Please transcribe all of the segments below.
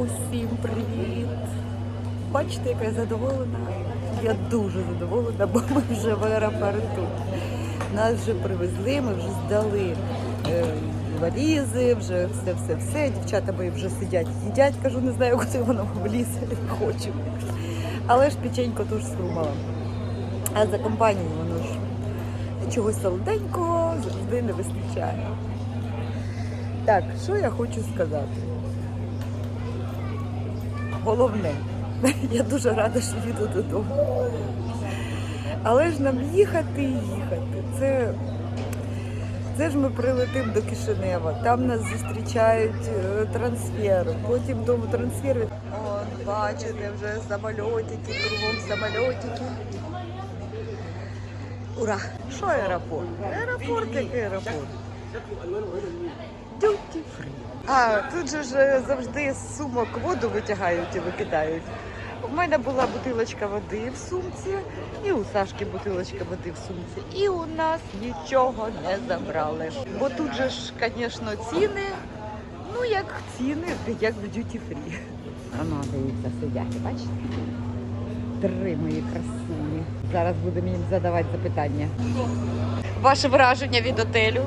Усім привіт! Бачите, яка я задоволена? Я дуже задоволена, бо ми вже в аеропорту. Нас вже привезли, ми вже здали е, валізи, вже все-все-все. Дівчата мої вже сидять, їдять, кажу, не знаю, куди воно влізе, хочу. Але ж печенько теж схрумала. А за компанію воно ж чогось солоденького завжди не вистачає. Так, що я хочу сказати? Головне, я дуже рада, що їду додому. Але ж нам їхати і їхати. Це, це ж ми прилетимо до Кишинева, там нас зустрічають е, трансфери, потім до трансферу. О, бачите, вже самольотики, кругом самольотики. Ура! Що аеропорт? Аеропорт як аеропорт. Duty free. А, тут же ж е, завжди з сумок воду витягають і викидають. У мене була бутилочка води в сумці, і у Сашки бутилочка води в сумці. І у нас нічого не забрали. Бо тут же ж, звісно, ціни, ну як ціни, як в duty free. А ну, дивіться, сидять, бачите? Три мої красуні. Зараз будемо їм задавати запитання. Ваше враження від отелю?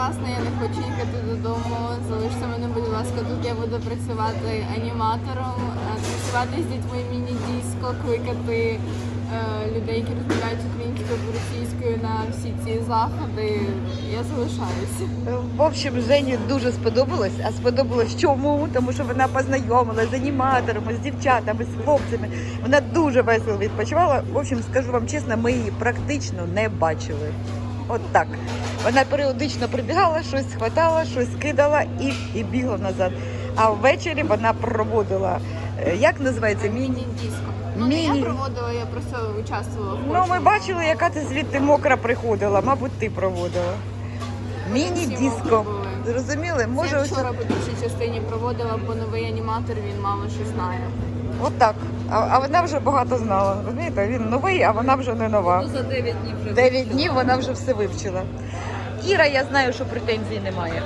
Класно, я не хочу їхати додому. Залиште мене, будь ласка, тут я буду працювати аніматором, е, працювати з дітьми міні-диско, кликати е, людей, які розмовляють українською або російською на всі ці заходи. Я залишаюся. В общем, Жені дуже сподобалось. А сподобалось чому? Тому що вона познайомилася з аніматорами, з дівчатами, з хлопцями. Вона дуже весело відпочивала. В общем, скажу вам чесно, ми її практично не бачили. От так. Вона періодично прибігала, щось схватала, щось кидала і, і бігла назад. А ввечері вона проводила, е, як називається, міні. Міні-диско. Ну, не Міні. я проводила, я просто участвувала в Ну, ми бачили, яка ти звідти мокра приходила. Мабуть, ти проводила. Міні-диско. мокрі були. Зрозуміли? Може, я ось вчора по більшій частині проводила, бо новий аніматор він мало що знає. От так. А, а вона вже багато знала. Розумієте, він новий, а вона вже не нова. Ну, за 9 днів вже. Дев'ять днів вона вже все вивчила. Іра, я знаю, що претензій немає.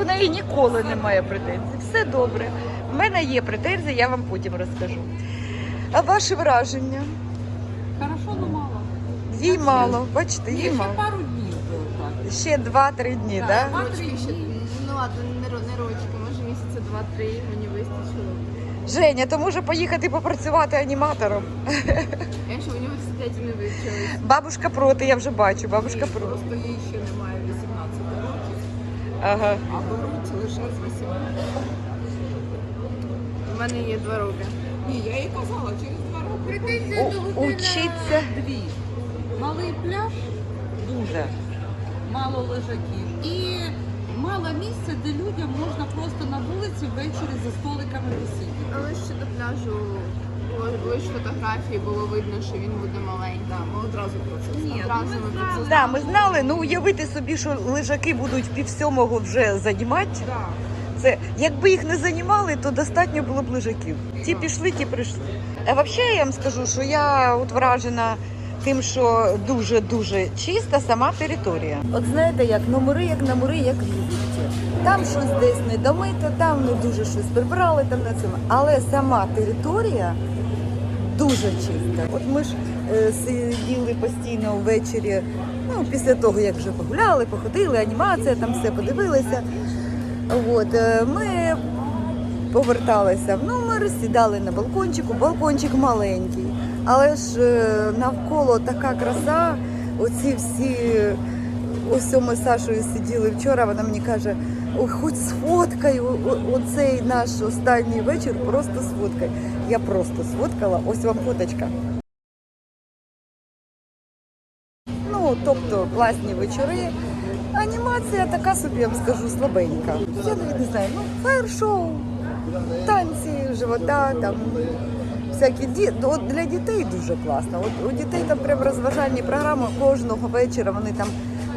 У неї ніколи немає претензій. Все добре. У мене є претензії, я вам потім розкажу. А ваше враження? Хорошо, ну мало. Їй мало. Бачите, їй ще мало. пару днів було так. Ще два-три дні, так? Да? Рочки ще, ну ладно, не, ро- не рочки, може місяця два-три мені. Женя, то може поїхати попрацювати аніматором. Я ще в університеті не вивчилась. Бабушка проти, я вже бачу. Бабушка проти. Просто їй ще немає 18 років, Ага. а беруть лише з 18. У мене є два роки. Ні, я їй казала, через два роки. У, учиться. Дві. Малий пляж, Дуже. мало лежаків. І мало місця, де людям можна просто на вулиці ввечері за столиками посидіти. Але ще до пляжу було, були ж фотографії, було видно, що він буде маленький. Ми одразу про це. Ні, Одразу ми ми про знали. це Так, ми знали, ну уявити собі, що лежаки будуть пів сьомого вже займати. Так. Це якби їх не займали, то достатньо було б лежаків. Ті пішли, ті прийшли. А взагалі я вам скажу, що я от вражена тим, що дуже дуже чиста сама територія. От знаєте, як номери, як номери, як в Єгипті. Там щось десь не домито, там не дуже щось прибрали, там на цьому. Але сама територія дуже чиста. От ми ж е, сиділи постійно ввечері, ну після того як вже погуляли, походили, анімація, там все подивилися. От, е, ми поверталися в номер, сідали на балкончику. Балкончик маленький, але ж е, навколо така краса. Оці всі, ось ми з Сашою сиділи вчора. Вона мені каже: «Ой, хоч о- оцей наш останній вечір, просто сфоткай. Я просто сфоткала. Ось вам фоточка. Ну, тобто класні вечори. Анімація така собі, я вам скажу, слабенька. Я навіть не знаю, ну, фаєр-шоу, танці, живота, там всякі ді... От для дітей дуже класно. От у дітей там прям розважальні програми кожного вечора. Вони там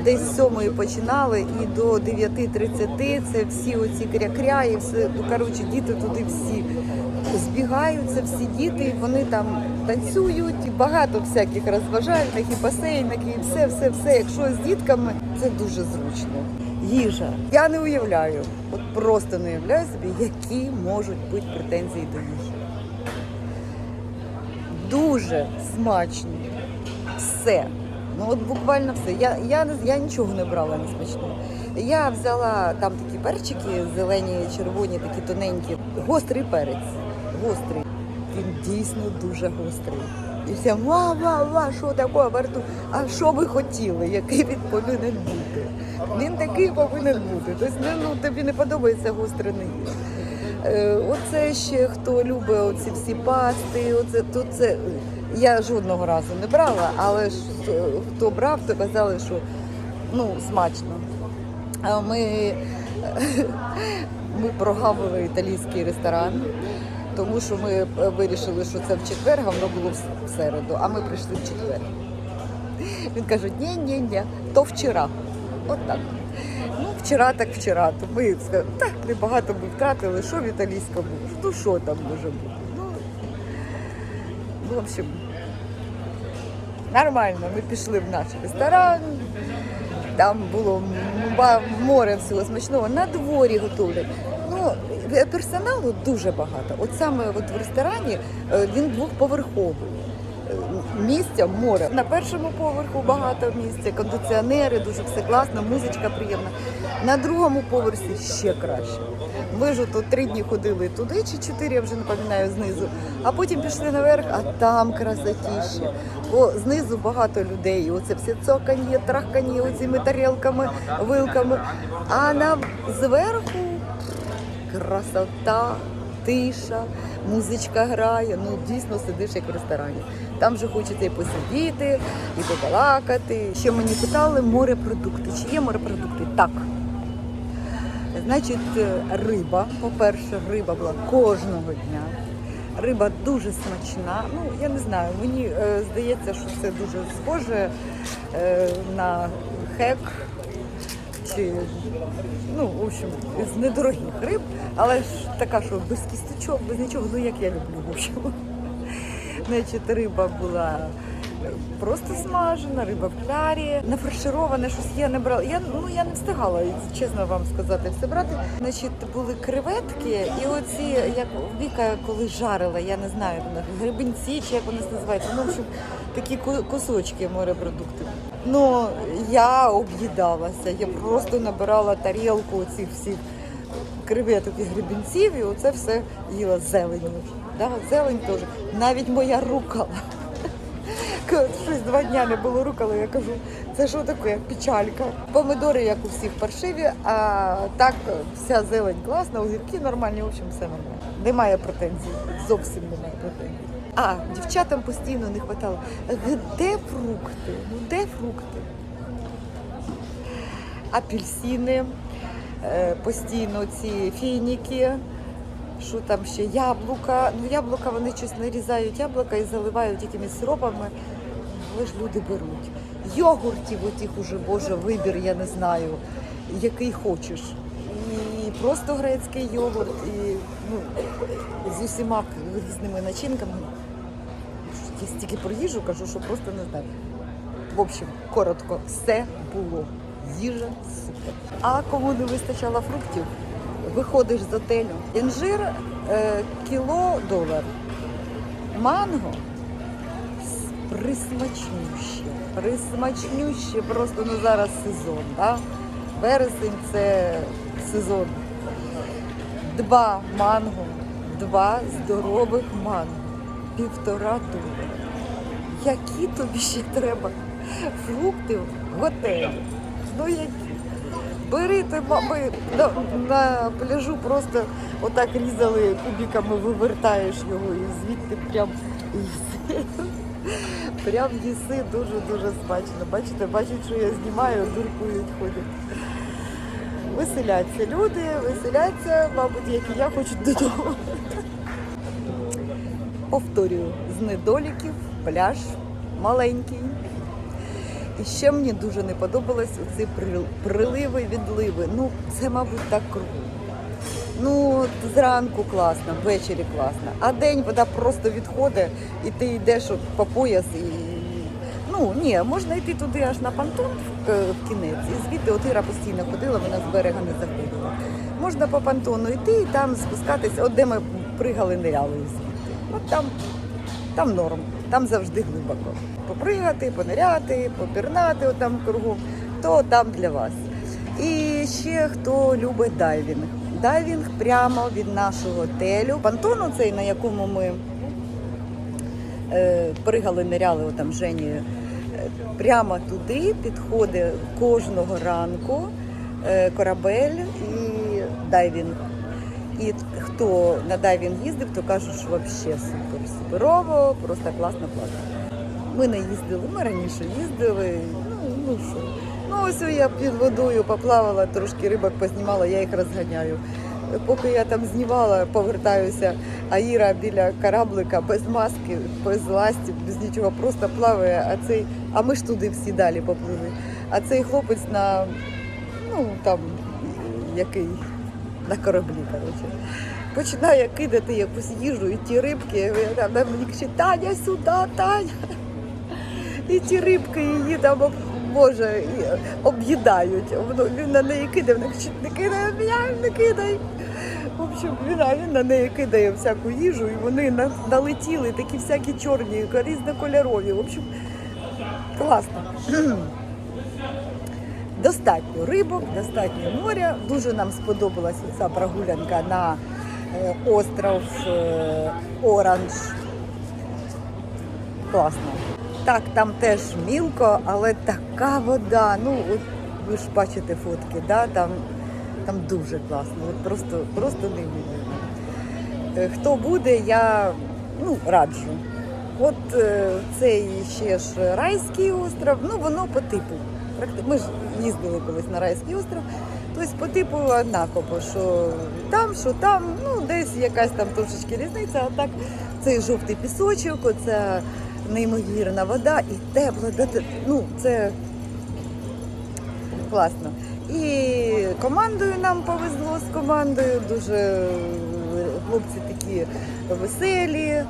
десь з сьомої починали і до 9.30 це всі оці кря-кря і все. Ну, коротше, діти туди всі збігаються, всі діти, і вони там танцюють, і багато всяких розважальних, і басейнах, і все, все, все. Якщо з дітками, це дуже зручно. їжа. Я не уявляю, от просто не уявляю собі, які можуть бути претензії до їжі. Дуже смачно. Все. Ну от буквально все. Я, я, я нічого не брала не смачного. Я взяла там такі перчики, зелені, червоні, такі тоненькі. Гострий перець. Гострий. Він дійсно дуже гострий. І вся ва ва ва що таке во рту? А що ви хотіли? Який він повинен бути? Він такий повинен бути. Тобто, ну, тобі не подобається гостре не. Е, Оце ще хто любить оці всі пасти. Оце тут це я жодного разу не брала, але ж е, хто брав, то казали, що ну смачно. А ми, ми прогавили італійський ресторан, тому що ми е, вирішили, що це в четвер, а воно було в середу, а ми прийшли в четвер. Він каже, ні, ні, ні, то вчора. От так. Ну, вчора так вчора. То ми сказали, так, небагато ми втратили, що в італійському? Ну що там може бути? Ну, ну, в общем, нормально. Ми пішли в наш ресторан. Там було море всього смачного. На дворі готовлять. Ну, персоналу дуже багато. От саме от в ресторані е, він двохповерховий. Місця море. На першому поверху багато місця, кондиціонери, дуже все класно, музичка приємна. На другому поверсі ще краще. Ми ж тут три дні ходили туди, чи чотири, я вже не пам'ятаю знизу. А потім пішли наверх, а там красотіще. Бо знизу багато людей. Оце все цоканьє, трахканьє оцими тарілками, вилками. А на зверху красота, тиша, музичка грає. Ну дійсно сидиш як в ресторані. Там вже хочеться і посидіти, і побалакати. Ще мені питали морепродукти. Чи є морепродукти? Так. Значить, риба. По-перше, риба була кожного дня. Риба дуже смачна. Ну, я не знаю, мені е, здається, що це дуже схоже е, на хек чи ну, в общем, з недорогих риб, але ж така, що без кісточок, без нічого, ну як я люблю, в общем. Значить, риба була просто смажена, риба в клярі, нафаршироване щось я не брала. Я, ну, я не встигала, чесно вам сказати, все брати. Значить, були креветки, і оці, як Віка коли жарила, я не знаю, грибинці чи як вони називаються. Ну, в такі кусочки морепродуктів. Ну, я об'їдалася, я просто набирала тарілку оцих всіх креветок і грибінців, і оце все їла зеленю. Да, зелень теж. Навіть моя рукала. Щось два дня не було рукола, я кажу, це що таке? Печалька. Помидори, як у всіх паршиві, а так вся зелень класна, огірки нормальні, в общем, все нормально. Немає претензій, зовсім немає претензій. А, дівчатам постійно не вистачало. Де фрукти? Ну де фрукти? Апельсини, е, постійно ці фініки, що там ще яблука. Ну, яблука вони щось нарізають яблука і заливають якимись сиропами. Але ж люди беруть. Йогуртів отих уже, Боже, вибір, я не знаю, який хочеш. І просто грецький йогурт, і ну, з усіма різними начинками. Я стільки про їжу кажу, що просто не знаю. В общем, коротко, все було. Їжа супер. А кому не вистачало фруктів, виходиш з отелю. Інжир е, кіло долар. Манго присмачнюще. Присмачнюще, просто ну зараз сезон. Да? Вересень це сезон. Два манго, два здорових манго, півтора долара. Які тобі ще треба фрукти в готелі? Ну які? Бери ти, ми на, на пляжу просто отак різали кубиками, вивертаєш його і звідти прям їси. Прям їси дуже-дуже смачно. Бачите, бачать, що я знімаю, дуркують, ходять. Веселяться люди, веселяться, мабуть, як і я хочуть додому. Повторюю, з недоліків пляж маленький. І ще мені дуже не подобалось оці приливи, відливи. Ну, це, мабуть, так кругом. Ну, зранку класно, ввечері класно. А день вода просто відходить, і ти йдеш по пояс і. Ну, ні, можна йти туди аж на понтон в, е, кінець, і звідти от постійно ходила, вона з берега не заходила. Можна по понтону йти і там спускатися, от де ми пригали, ниряли звідти. От там, там норм, там завжди глибоко. Попригати, пониряти, попірнати там кругом, то там для вас. І ще хто любить дайвінг. Дайвінг прямо від нашого готелю. Понтону цей, на якому ми е, пригали, ниряли отам Жені. е, Прямо туди підходить кожного ранку е, корабель і дайвінг. І хто на дайвінг їздив, то кажуть, що взагалі супер, суперово, просто класно, класно. Ми не їздили, ми раніше їздили. Ну, ну що. Ну ось я під водою поплавала, трошки рибок познімала, я їх розганяю. Поки я там знімала, повертаюся, а Іра біля кораблика без маски, без ластів, без нічого, просто плаває. А цей, а ми ж туди всі далі поплили. А цей хлопець на ну там який на кораблі, коротше. Починає кидати якусь їжу, і ті рибки, вона мені кричить, Таня сюди, Таня. І ті рибки її там Боже, об'їдають. Він на неї кидає, вона кричить, не кидай, мене, не кидай. В общем, він, він на неї кидає всяку їжу, і вони на- налетіли, такі всякі чорні, різнокольорові. В общем, класно. Достатньо рибок, достатньо моря. Дуже нам сподобалася ця прогулянка на остров е, Оранж. Класно. Так, там теж мілко, але така вода. Ну, от ви ж бачите фотки, да? там, там дуже класно. От просто, просто неймовірно. Е, Хто буде, я ну, раджу. От е, цей ще ж райський остров, ну воно по типу. Ми ж їздили колись на райський остров. Тобто по типу однаково, що там, що там, ну десь якась там трошечки різниця, а так цей жовтий пісочок, оця неймовірна вода і тепла. Ну, це класно. І командою нам повезло з командою. Дуже хлопці такі веселі,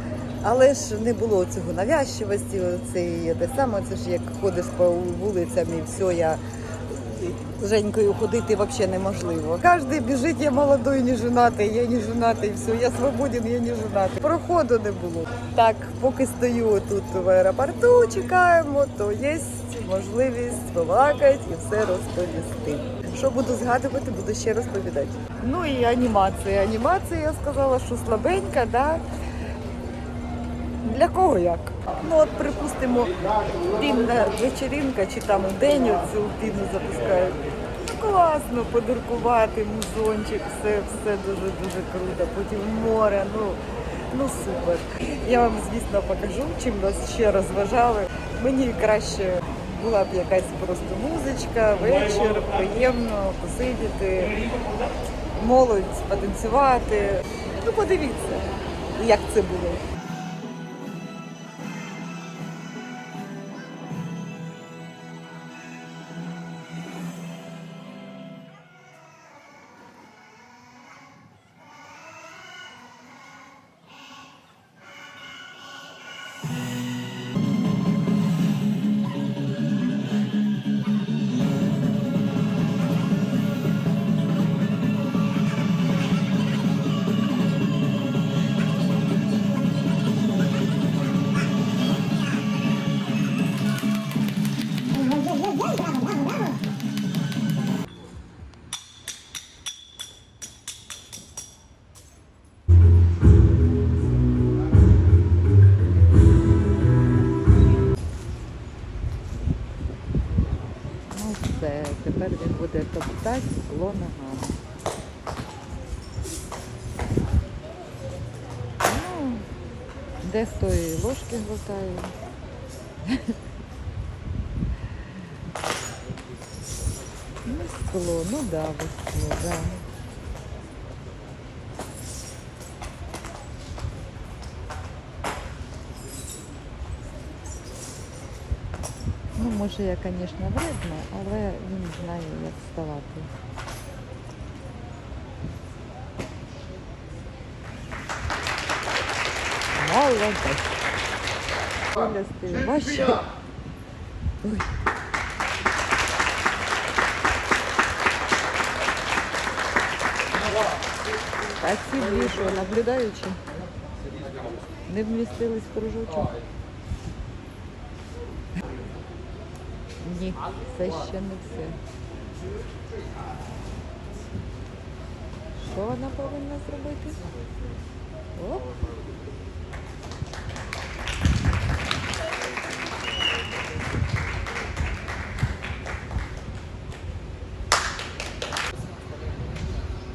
але ж не було цього навязчивості. Цей те саме, це ж як ходиш по вулицям і все, я з Женькою ходити взагалі неможливо. Кожен біжить, я молодой, не женатий, я не женатий, все, я свободен, я не женатий. Проходу не було. Так, поки стою тут в аеропорту, чекаємо, то є можливість побалакати і все розповісти. Що буду згадувати, буду ще розповідати. Ну і анімація. Анімація, я сказала, що слабенька, да? Для кого як? Ну от припустимо, дивна вечеринка чи там день цю піну запускають. Ну, класно, подуркувати, музончик, все, все дуже дуже круто. Потім море, ну, ну супер. Я вам, звісно, покажу, чим нас ще розважали. Мені краще була б якась просто музичка, вечір, приємно посидіти, молодь, потанцювати. Ну, подивіться, як це було. 5 було ногами. Ну, де з тої ложки глотаю. Ну, скло, ну да, вескло, да. Ну, може, я, звісно, вредна, але він знає, як вставати. Молодець. Бачиш? Ой. А ці наблюдаючи? Не вмістились в кружочок? Ні, це ще не все. Що вона повинна зробити? Оп.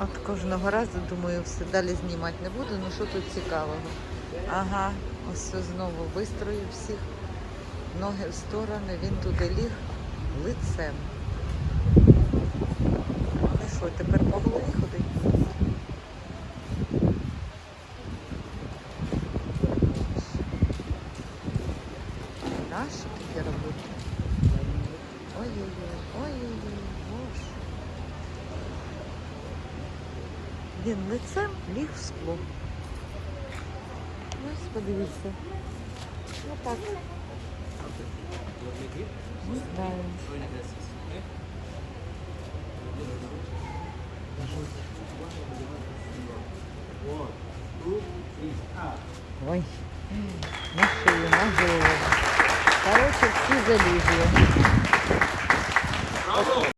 От кожного разу думаю, все далі знімати не буду, ну що тут цікавого. Ага, ось знову вистроїв всіх. Ноги в сторони, він туди ліг лицем. Ну що, тепер по голові ходить? Нащо таке? Ой-ой-ой, ой-ой-ой, боже. Він лицем ліг в скло. Ось подивіться. Ну Да. Ой, на шию, на голову. Короче, всі залізли. Браво!